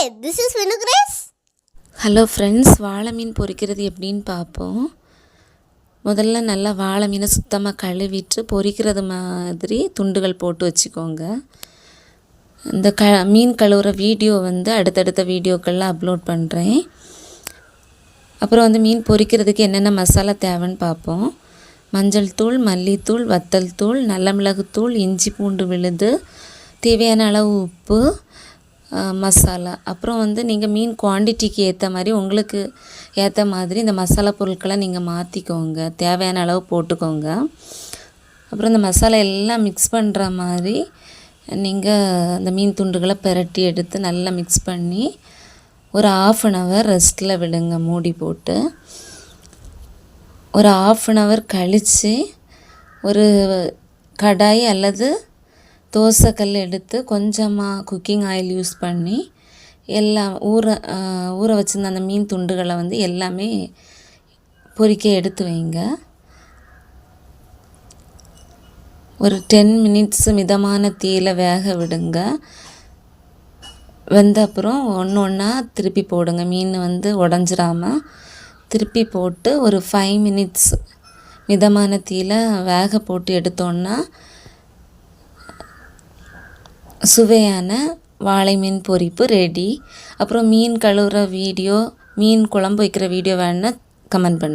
This is Vinugrace hello friends வாழை மீன் பொரிக்கிறது எப்படின்னு பார்ப்போம். முதல்ல நல்லா வாழை மீனை சுத்தமாக கழுவிட்டு பொரிக்கிறது மாதிரி துண்டுகள் போட்டு வச்சுக்கோங்க. இந்த க மீன் கழுவுற வீடியோ வந்து அடுத்தடுத்த வீடியோக்கள்லாம் அப்லோட் பண்ணுறேன் அப்புறம் வந்து மீன் பொரிக்கிறதுக்கு என்னென்ன மசாலா தேவைன்னு பார்ப்போம். மஞ்சள் தூள் மல்லித்தூள் வத்தல் தூள் நல்ல மிளகுத்தூள் இஞ்சி பூண்டு விழுது தேவையான அளவு உப்பு மசாலா. அப்புறம் வந்து நீங்கள் மீன் குவான்டிட்டிக்கு ஏற்ற மாதிரி உங்களுக்கு ஏற்ற மாதிரி இந்த மசாலா பொருட்களை நீங்கள் மாற்றிக்கோங்க தேவையான அளவு போட்டுக்கோங்க. அப்புறம் இந்த மசாலா எல்லாம் மிக்ஸ் பண்ணுற மாதிரி நீங்கள் அந்த மீன் துண்டுகளை பிரட்டி எடுத்து நல்லா மிக்ஸ் பண்ணி ஒரு ஆஃப் அன் ஹவர் ரெஸ்ட்டில் விடுங்க. மூடி போட்டு. ஒரு ஆஃப் அன் ஹவர் கழித்து ஒரு கடாய் அல்லது தோசைக்கல் எடுத்து கொஞ்சமாக குக்கிங் ஆயில் யூஸ் பண்ணி எல்லாம் ஊற ஊற வச்சுருந்த அந்த மீன் துண்டுகளை வந்து எல்லாமே பொரிக்க எடுத்து வைங்க. ஒரு டென் மினிட்ஸ் மிதமான தீயில் வேக விடுங்க. வெந்த அப்புறம் ஒன்று ஒன்றா திருப்பி போடுங்க. மீன் வந்து உடஞ்சிராம திருப்பி போட்டு ஒரு ஃபைவ் மினிட்ஸ் மிதமான தீயில் வேக போட்டு எடுத்தோன்னா சுவையான வாழை மீன் பொரிப்பு ரெடி அப்புறம் மீன் கழுவுற வீடியோ மீன் குழம்பு வைக்கிற வீடியோ வேணுன்னா கமெண்ட் பண்ணு.